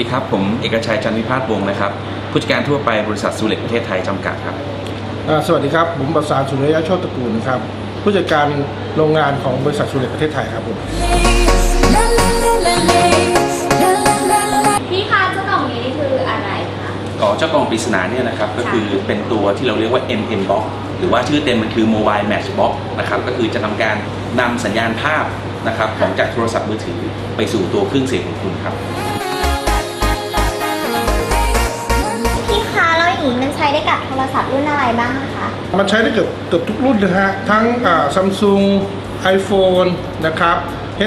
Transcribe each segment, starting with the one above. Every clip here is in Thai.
ดีครับ ผมเอกชัยจันทวิพาสวงศ์นะครับ ผู้จัดการทั่วไปบริษัทซูเล็กประเทศไทยจำกัดครับ อ่าสวัสดีครับ ผมประสานสุริยะโชติตระกูลนะครับ ผู้จัดการโรงงานของบริษัทสุเล็กประเทศไทยครับผมพี่คะเจ้ากล่องนี้นี่คืออะไรคะก่อเจ้ากล่องปริศนาเนี่ยนะครับก็คือเป็นตัวที่เราเรียกว่า MM Box หรือว่าชื่อเต็มมันคือ Mobile Match Box นะครับก็คือจะทำการนำสัญญาณภาพนะครับของจากโทรศัพท์มือถือไปสู่ตัวเครื่องเสียงของคุณครับ รศัพท์รุ่นอะไรบ้างคะ มันใช้ได้เกือบเกือบทุกรุ่นนะฮะ ทั้งซัมซุงไอโฟนนะครับ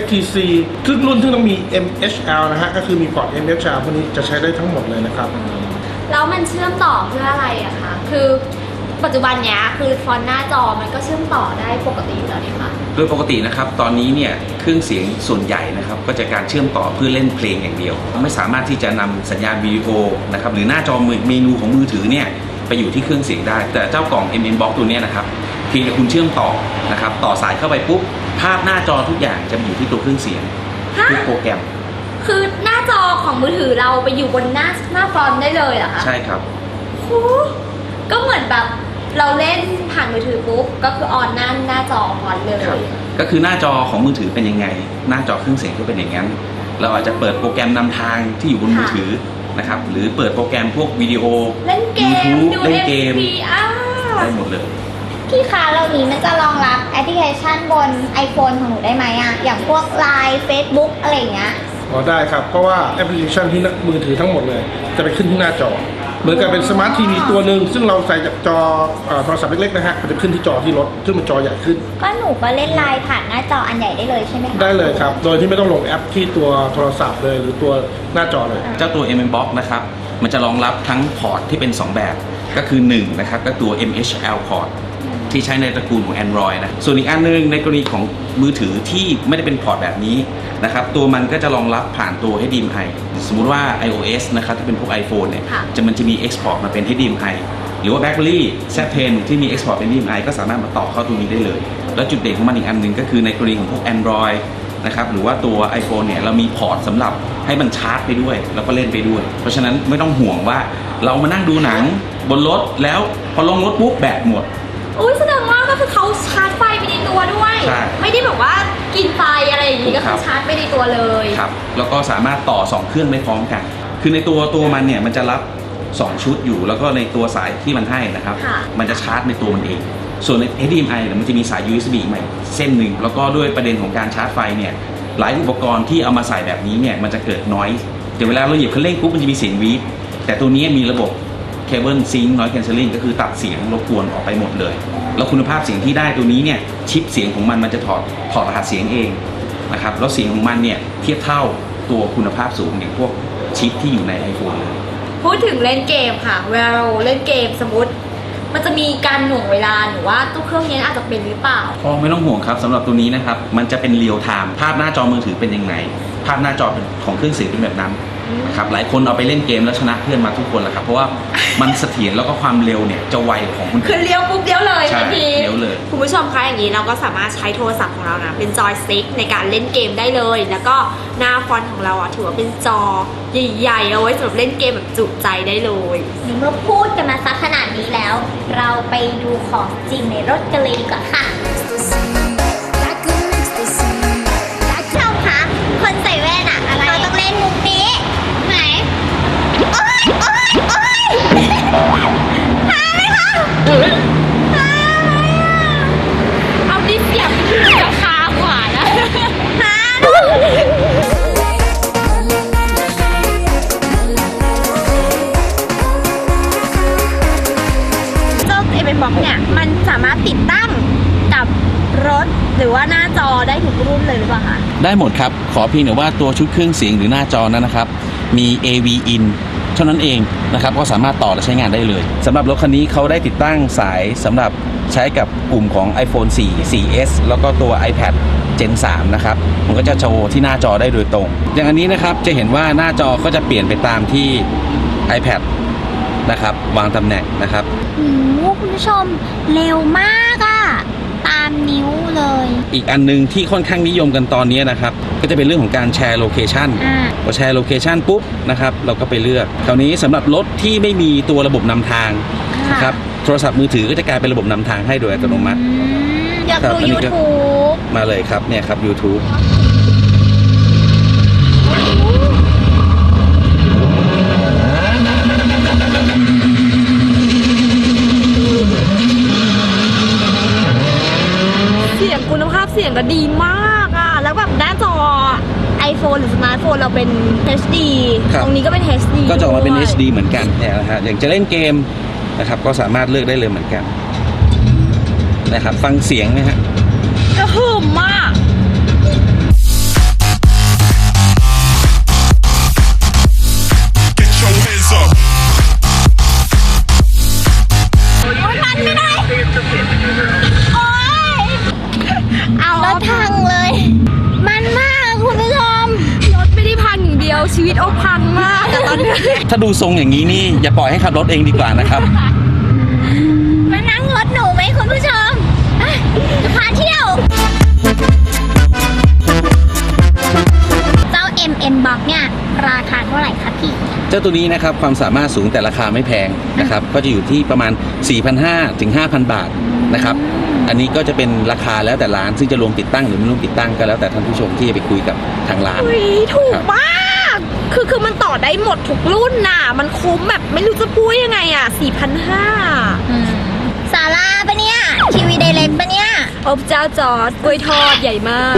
HTC ทุกรุ่นที่ต้องมี MHL นะฮะ ก็คือมีพอร์ต MHL พวกนี้จะใช้ได้ทั้งหมดเลยนะครับ แล้วมันเชื่อมต่อเพื่ออะไรอะคะ คือปัจจุบันเนี้ยคือฟอนต์หน้าจอมันก็เชื่อมต่อได้ปกติอยู่แล้วนี่คะโดยปกตินะครับตอนนี้เนี่ยเครื่องเสียงส่วนใหญ่นะครับก็จะการเชื่อมต่อเพื่อเล่นเพลงอย่างเดียว ไม่สามารถที่จะนำสัญญาณวิดีโอนะครับหรือหน้าจอมือเมนูของมือถือเนี่ย ไปอยู่ที่เครื่องเสียงได้ แต่เจ้ากล่อง MM Box ตัวเนี้ยนะครับเพียงแต่คุณเชื่อมต่อนะครับต่อสายเข้าไปปุ๊บภาพหน้าจอทุกอย่างจะไปอยู่ที่ตัวเครื่องเสียงฮะทุกโปรแกรมคือหน้าจอของมือถือเราไปอยู่บนหน้าหน้าฟอนต์ได้เลยเหรอคะใช่ครับ โอ้ก็เหมือนแบบเราเล่นผ่านมือถือปุ๊บก็คือออนหน้าหน้าจอฟอนต์เลย ครับ ก็คือหน้าจอของมือถือเป็นยังไง หน้าจอเครื่องเสียงก็เป็นอย่างนั้น เราอาจจะเปิดโปรแกรมนำทางที่อยู่บนมือถือ นะครับ หรือเปิดโปรแกรมพวกวิดีโอ เล่นเกม YouTube ดู เล่นเกม FP อ้าได้หมดเลย พี่คะแล้วนี้มันจะรองรับแอปพลิเคชันบน iPhone ของหนูได้ไหมอะอย่างพวก Line Facebook อะไรอย่างเงี้ย อ๋อได้ครับ เพราะว่าแอปพลิเคชันที่มือถือทั้งหมดเลย จะไปขึ้นที่หน้าจอ เหมือนกับเป็นสมาร์ททีวีตัวหนึ่งซึ่งเราใส่จากจอเอ่อโทรศัพท์เล็กๆนะฮะมันจะขึ้นที่จอที่รถซึ่งมันจอใหญ่ขึ้น ก็หนูก็เล่นไลน์ผ่านหน้าจออันใหญ่ได้เลยใช่ไหมคะได้เลยครับ โดยที่ไม่ต้องลงแอปที่ตัวโทรศัพท์เลยหรือตัวหน้าจอเลย เจ้าตัว MM Box นะครับ มันจะรองรับทั้งพอร์ตที่เป็น 2 แบบ ก็คือ1นะครับก็ตัว MHL พอร์ต ที่ใช้ในตระกูลของ Android นะ ส่วนอีกอันหนึงในกรณีของมือถือที่ไม่ได้เป็นพอร์ตแบบนี้นะครับ ตัวมันก็จะรองรับผ่านตัว HDMI สมมุติว่า iOS นะครับที่เป็นพวก iPhone เนี่ย จะมันจะมี Export มาเป็น HDMI หรือว่า BlackBerry Z10 ที่มี Export เป็น HDMI ก็สามารถมาต่อเข้าตรงนี้ได้เลย แล้วจุดเด่นของมันอีกอันหนึ่งก็คือในกรณีของพวก Android นะครับหรือว่าตัว iPhone เนี่ยเรามีพอร์ตสำหรับให้มันชาร์จไปด้วย แล้วก็เล่นไปด้วย เพราะฉะนั้นไม่ต้องห่วงว่าเรามานั่งดูหนังบนรถแล้วพอลงรถปุ๊บแบตหมด อุ้ยแสดงว่าก็คือเขาชาร์จไฟไปในตัวด้วย ใช่ไม่ได้แบบว่ากินไฟอะไรอย่างนี้ก็ครัคือบ ชาร์จไปในตัวเลย ครับแล้วก็สามารถต่อ 2 เครื่องได้พร้อมกัน คือในตัวตัวมันเนี่ยมันจะรับ 2 ชุดอยู่ แล้วก็ในตัวสายที่มันให้นะครับ ค่ะ มันจะชาร์จในตัวมันเอง ส่วนใน HDMI เนี่ยมันจะมีสาย USB อีกใหม่เส้นหนึ่ง แล้วก็ด้วยประเด็นของการชาร์จไฟเนี่ยหลายอุปกรณ์ที่เอามาใส่แบบนี้เนี่ยมันจะเกิดน้อยแต่เวลาเราเหยียบคันเร่งปุ๊บมันจะมีเสียงวีดแต่ตัวนี้มีระบบ เคเบิลซิงค์น้อยแคนเซลลิงก็คือตัดเสียงรบกวนออกไปหมดเลย แล้วคุณภาพเสียงที่ได้ตัวนี้เนี่ยชิปเสียงของมันมันจะถอดถอดรหัสเสียงเองนะครับแล้วเสียงของมันเนี่ยเทียบเท่าตัวคุณภาพสูงอย่างพวกชิปที่อยู่ใน iPhone เลยพูดถึงเล่นเกมค่ะ เวลาเราเล่นเกมสมมติ มันจะมีการหน่วงเวลาหรือว่าตู้เครื่องนี้อาจจะเป็นหรือเปล่าอ๋อไม่ต้องห่วงครับสำหรับตัวนี้นะครับ มันจะเป็นเรียลไทม์ภาพหน้าจอมือถือเป็นยังไง ภาพหน้าจอเป็นของเครื่องเสียงเป็นแบบนั้น นะครับหลายคนเอาไปเล่นเกมแล้วชนะเพื่อนมาทุกคนแหละครับ เพราะว่ามันเสถียรแล้วก็ความเร็วเนี่ยจะไวกว่าของคนคือื่อนเลี้ยวปุ๊บเลี้ยวเลยใช่ทันทีเลี้ยวเลย คุณผู้ชมคะอย่างนี้เราก็สามารถใช้โทรศัพท์ของเรานะเป็นจอยสติ๊กในการเล่นเกมได้เลย แล้วก็หน้าฟอนต์ของเราอะถือว่าเป็นจอใหญ่ๆเอาไว้สำหรับเล่นเกมแบบจุใจได้เลยในเมื่อพูดกันมาสักขนาดนี้แล้ว เราไปดูของจริงในรถกันเลยดีกว่าค่ะ หรือว่าหน้าจอได้ทุกรุ่นเลยหรือเปล่าคะได้หมดครับ ขอเพียงแต่ว่าตัวชุดเครื่องเสียงหรือหน้าจอนั้นนะครับ มี AV in เท่านั้นเองนะครับก็สามารถต่อและใช้งานได้เลยสำหรับรถคันนี้เขาได้ติดตั้งสายสำหรับใช้กับกลุ่มของ iPhone 4 4S แล้วก็ตัว iPad Gen 3 นะครับ มันก็จะโชว์ที่หน้าจอได้โดยตรง อย่างอันนี้นะครับจะเห็นว่าหน้าจอก็จะเปลี่ยนไปตามที่ iPad นะครับ วางตำแหน่งนะครับ โอ้โหคุณผู้ชมเร็วมากอะ ตามนิ้วเลย อีกอันหนึงที่ค่อนข้างนิยมกันตอนนี้นะครับ ก็จะเป็นเรื่องของการแชร์โลเคชันอ่า พอแชร์โลเคชันปุ๊บนะครับเราก็ไปเลือก คราวนี้สำหรับรถที่ไม่มีตัวระบบนำทางนะครับโทรศัพท์มือถือก็จะกลายเป็นระบบนำทางให้โดยอัตโนมัติ อืมอยากครับดูอันนี้ก็ YouTube มาเลยครับเนี่ยครับ YouTube เสียงคุณภาพ เสียงก็ดีมากอะ แล้วแบบหน้าจอ iPhone หรือสมาร์ทโฟนเราเป็น HD ครับ ตรงนี้ก็เป็น HD ก็จะออกมาเป็น ด้วย HD เหมือนกันเนี่ยนะฮะอย่างจะเล่นเกมนะครับก็สามารถเลือกได้เลยเหมือนกันนะครับฟังเสียงนะฮะ ถ้าดูทรงอย่างนี้นี่อย่าปล่อยให้ขับรถเองดีกว่านะครับ มานั่งรถหนูไหมคุณผู้ชมอะจะพาเที่ยว เจ้า MN Box เนี่ยราคาเท่าไหร่คะพี่ เจ้าตัวนี้นะครับความสามารถสูงแต่ราคาไม่แพงนะครับก็จะอยู่ที่ประมาณ 4,500ถึง5,000 บาทนะครับ อันนี้ก็จะเป็นราคาแล้วแต่ร้านซึ่งจะรวมติดตั้งหรือไม่รวมติดตั้งก็แล้วแต่ท่านผู้ชมที่จะไปคุยกับทางร้าน อุ๊ยถูกครับมาก คือคือมันต่อได้หมดทุกรุ่นน่ะ มันคุ้มแบบไม่รู้จะพูดยังไงอะ4,500ซาร่าปะเนี่ย ทีวีไดเรกปะเนี่ยโอบเจ้าจอร์ดกล้วยทอดใหญ่มาก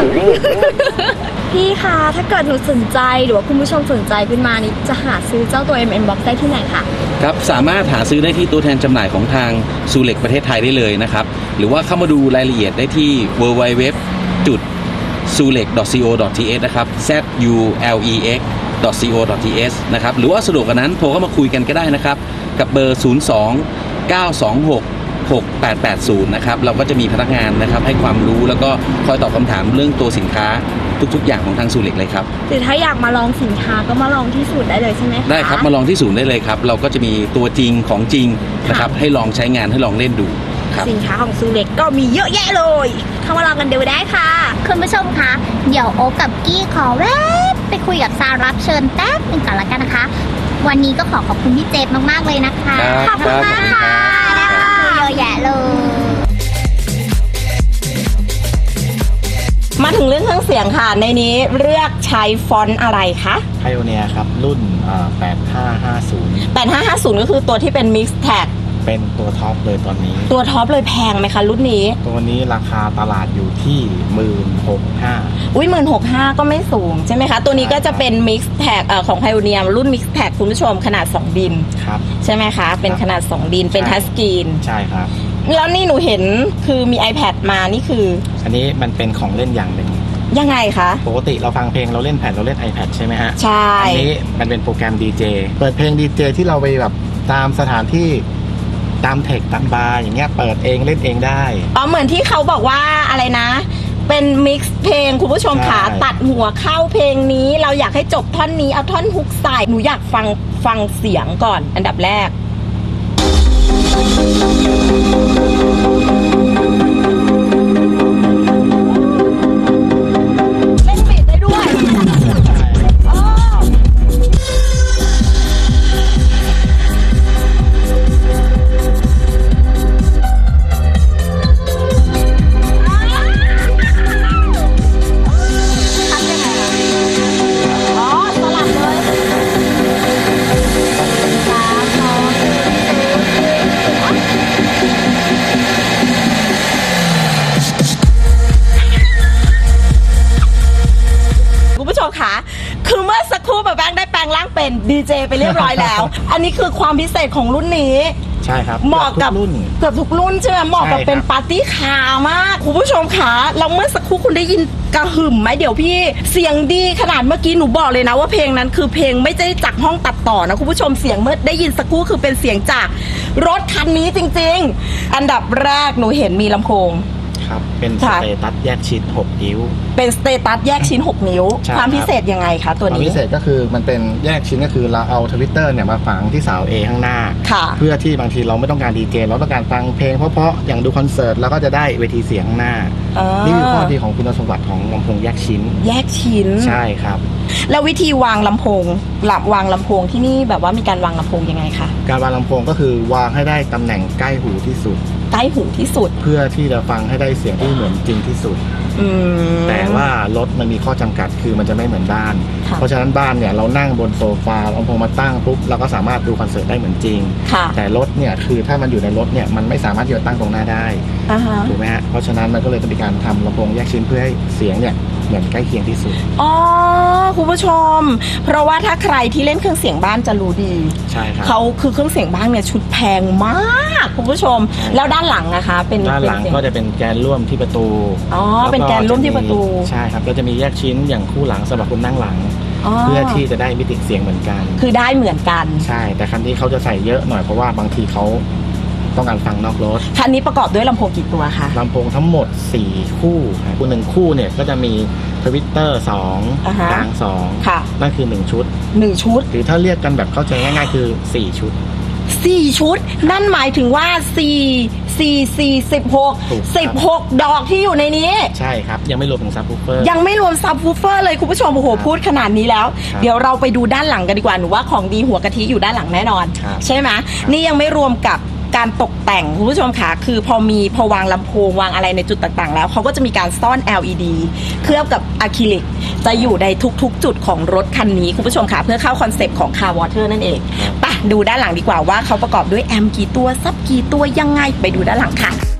พี่คะถ้าเกิดหนูสนใจหรือว่าคุณผู้ชมสนใจขึ้นมานี่จะหาซื้อเจ้าตัว MN Box ได้ที่ไหนคะ ครับสามารถหาซื้อได้ที่ตัวแทนจำหน่ายของทางซูเล็กประเทศไทยได้เลยนะครับ หรือว่าเข้ามาดูรายละเอียดได้ที่ www. จุด s u l e c co th นะครับ z u l e x co th นะครับหรือว่าสะดวกกว่านั้นโทรเข้ามาคุยกันก็ได้นะครับ กับเบอร์ 02 926 6880 นะครับ เราก็จะมีพนักงานนะครับ ให้ความรู้แล้วก็คอยตอบคำถามเรื่องตัวสินค้าทุกๆ อย่างของทางซูเล็กเลยครับหรือถ้าอยากมาลองสินค้าก็มาลองที่สูตรได้เลยใช่ไหมคะได้ครับมาลองที่ศูนย์ได้เลยครับ เราก็จะมีตัวจริงของจริงนะครับให้ลองใช้งานให้ลองเล่นดูครับ สินค้าของซูเล็กก็มีเยอะแยะเลย เข้ามาลองกันดูได้ค่ะ คุณผู้ชมคะเดี๋ยวโอ๊คกับกี้ขอแวบไปคุยกับซารับเชิญแป๊บหนึ่งก่อนละกันนะคะ วันนี้ก็ขอขอบคุณพี่เจฟมากๆเลยนะคะครับขอบคุณมากครับค่ะได้ข้อมูลเยอะแยะเลยมาถึงเรื่องเครื่องเสียงค่ะ ในนี้เลือกใช้ฟอนต์อะไรคะไพโอเนียครับ รุ่นอ่า8550 8550 ก็คือตัวที่เป็น Mix Tag เป็นตัวท็อปเลยตอนนี้ ตัวท็อปเลยแพงไหมคะรุ่นนี้ ตัวนี้ราคาตลาดอยู่ที่16,500อุ้ยหมื่นหกห้าก็ไม่สูงใช่ไหมคะ ตัวนี้ก็จะเป็น Mix Tag เอ่อของ Pioneer รุ่น Mix Tag คุณผู้ชมขนาด 2 ดิน ครับ ใช่ไหมคะ เป็นขนาด 2 ดินเป็นใช่ทัชสกรีน ใช่ครับ แล้วนี่หนูเห็นคือมี iPad มานี่คือ อันนี้มันเป็นของเล่นอย่างหนึ่งยังไงคะ ปกติเราฟังเพลงเราเล่นแผ่นเราเล่น iPad ใช่ไหมฮะ ใช่ อันี้มันเป็นโปรแกรม DJ เปิดเพลง DJ ที่เราไปแบบตามสถานที่ ตามเทคตามบาร์อย่างเงี้ยเปิดเองเล่นเองได้ อ๋อเหมือนที่เขาบอกว่าอะไรนะ เป็นมิกซ์เพลงคุณผู้ชมขาใช่ ตัดหัวเข้าเพลงนี้ เราอยากให้จบท่อนนี้เอาท่อนฮุกใส่หนูอยากฟังฟังเสียงก่อน อันดับแรก เป็นดีเจไปเรียบร้อยแล้ว อันนี้คือความพิเศษของรุ่นนี้ ใช่ครับเหมาะกับทุรุ่น เกือบทุกรุ่นใช่ไหมเหมาะกับใช่ครับ เป็นปาร์ตี้คาร์มาก คุณผู้ชมคะเราเมื่อสักครู่คุณได้ยินกระหึ่มไหมเดี๋ยวพี่เสียงดีขนาดเมื่อกี้หนูบอกเลยนะว่าเพลงนั้นคือเพลงไม่ใช่จากห้องตัดต่อนะคุณผู้ชมเสียงเมื่อได้ยินสักครู่คือเป็นเสียงจากรถคันนี้จริง ๆ อันดับแรกหนูเห็นมีลำโพง ครับครับ เป็นสค่ะ เตตัสแยกชิ้น6นิ้ว เป็นสเตตัสแยกชิ้น 6 นิ้ว ใช่ความครับ พิเศษยังไงคะตัวความนี้ พิเศษก็คือมันเป็นแยกชิ้นก็คือเราเอาทวิตเตอร์เนี่ยมาฝังที่เสา A ข้างหน้า ค่ะ เพื่อที่บางทีเราไม่ต้องการดีเจเราต้องการฟังเพลงเพราะๆอย่างดูคอนเสิร์ตเราก็จะได้เวทีเสียงข้างหน้า อ่านี่คือข้อดีของคุณสมบัติของลำโพงแยกชิ้น แยกชิ้น ใช่ครับ แล้ววิธีวางลำโพงหลับวางลำโพงที่นี่แบบว่ามีการวางลำโพงยังไงคะ การวางลำโพงก็คือวางให้ได้ตำแหน่งใกล้หูที่สุด ใกล้หูที่สุด เพื่อที่จะฟังให้ได้เสียงที่เหมือนจริงที่สุด อืมแต่ว่ารถมันมีข้อจำกัดคือมันจะไม่เหมือนบ้านค่ะ เพราะฉะนั้นบ้านเนี่ยเรานั่งบนโซฟาเอาลำโพงมาตั้งปุ๊บเราก็สามารถดูคอนเสิร์ตได้เหมือนจริง ค่ะแต่รถเนี่ยคือถ้ามันอยู่ในรถเนี่ยมันไม่สามารถที่จะตั้งตรงหน้าได้อ่าฮะถูกไหมฮะเพราะฉะนั้นมันก็เลยต้องมีการทำลำโพงแยกชิ้นเพื่อให้เสียงเนี่ยเหมือนใกล้เคียงที่สุดอ๋อคุณผู้ชม เพราะว่าถ้าใครที่เล่นเครื่องเสียงบ้านจะรู้ดี ใช่ครับ เขาคือเครื่องเสียงบ้านเนี่ยชุดแพงมากคุณผู้ชม ใช่ แล้วด้านหลังนะคะ เป็นด้านหลังเป็เสียก็จะเป็นแกนร่วมที่ประตูอ๋อล้วเป็นแกนร่วมที่ประตู ใช่ครับก็จะมีแยกชิ้นอย่างคู่หลังสำหรับคนนั่งหลัง เพื่อที่จะได้มิติเสียงเหมือนกัน คือได้เหมือนกัน ใช่ แต่คันนี้เขาจะใส่เยอะหน่อยเพราะว่าบางทีเขาต้องการฟังนอกรถ คันนี้ประกอบด้วยลำโพงกี่ตัวคะลำโพงทั้งหมด 4 คู่ครับคู่หนึ่งคู่เนี่ยก็จะมีทวิตเตอร์สองอ่าฮะกลางสองค่ะนั่นคือ 1 ชุดหนึ่งชุด หรือถ้าเรียกกันแบบเข้าใจง่ายๆคือ 4 ชุด สี่ชุด นั่นหมายถึงว่าสี่สี่สี่สิบหกถูกครับสิบหกดอกที่อยู่ในนี้ ใช่ครับ ยังไม่รวมถึงซับ w ูเฟอร์ ยังไม่รวมซับวูฟเฟอร์เลยคุณผู้ชมโอ้โหครับพูดขนาดนี้แล้ว ครับเดี๋ยวเราไปดูด้านหลังกันดีกว่าหนูว่าของดีหัวกะทิอยู่ด้านหลังแน่นอน ครับใช่ไหมครับนี่ยังไม่รวมกับ การตกแต่งคุณผู้ชมค่ะคือพอมีพอวางลำโพงวางอะไรในจุดต่างๆ แล้วเขาก็จะมีการซ่อน LED เคลือบกับอะคริลิกจะอยู่ในทุกๆ จุดของรถคันนี้คุณผู้ชมค่ะเพื่อเข้าคอนเซปต์ของ Car Water นั่นเองไปดูด้านหลังดีกว่าว่าเขาประกอบด้วยแอมป์กี่ตัวซับกี่ตัวยังไงไปดูด้านหลังค่ะ